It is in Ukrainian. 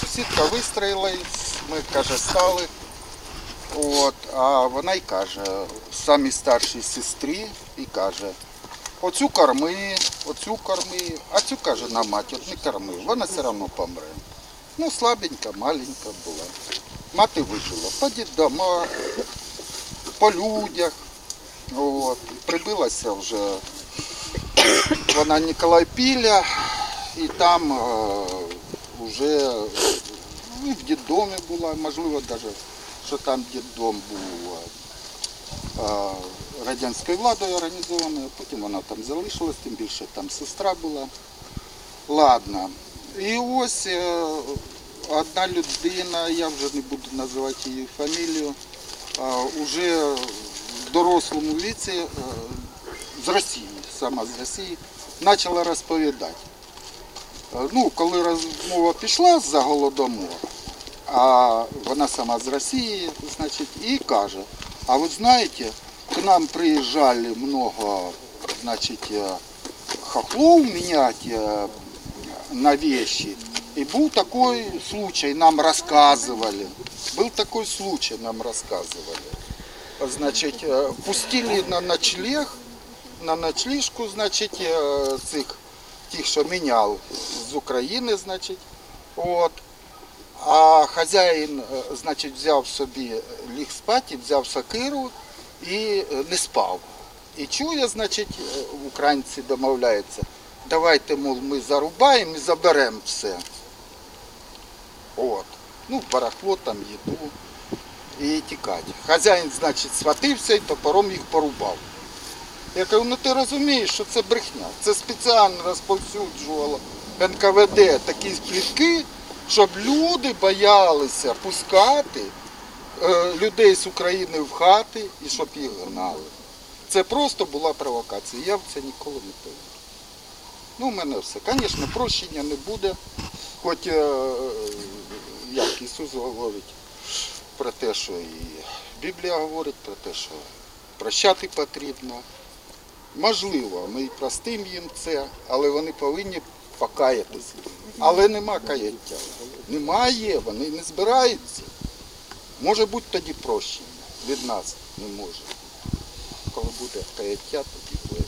сусідка вистроїлась, ми каже, стали. От, а вона й каже, самій старшій сестрі і каже, оцю корми, оцю корми, а цю каже на матір, не корми, вона все одно помре. Ну, слабенька, маленька була. Мати вижила по дідомах, по людях. От. Прибилася вже вона Ніколай Піля, і там е, вже ну, в дідомі була, можливо, навіть, що там дідом був радянською владою організований, а потім вона там залишилась, тим більше там сестра була. Ладно. І ось е, одна людина, я вже не буду називати її фамілію, е, уже в дорослому віці е, з Росії, сама з Росії, почала розповідати. Е, Ну, коли розмова пішла за голодомор, а вона сама з Росії, значить, і каже, а ви знаєте, к нам приїжджали много, значить, е, хохлов менять е, на вещи. И был такой случай, нам рассказывали. Был такой случай, нам рассказывали. Значить, е, пустили на ночлег, на ночліжку, значить, е, цих, тих, що міняв з України, значить. От. А хазяїн, е, значить, взяв собі, ліг спати, взяв сокиру і е, не спав. І чує, значить, е, українці домовляються, давайте, мов, ми зарубаємо і заберемо все. От. Ну, барахло там, їду і тікати. Хазяїн, значить, схватився і топором їх порубав. Я кажу, ну ти розумієш, що це брехня. Це спеціально розповсюджувало НКВД такі плітки, щоб люди боялися пускати е, людей з України в хати і щоб їх гнали. Це просто була провокація. Я в це ніколи не повірю. Ну, у мене все. Звісно, прощення не буде. Хоч, е, як Ісус говорить про те, що і Біблія говорить про те, що прощати потрібно. Можливо, ми і простим їм це, але вони повинні покаятися. Але нема каяття. Немає, вони не збираються. Може бути тоді прощення від нас не може. Коли буде каяття, тоді буде.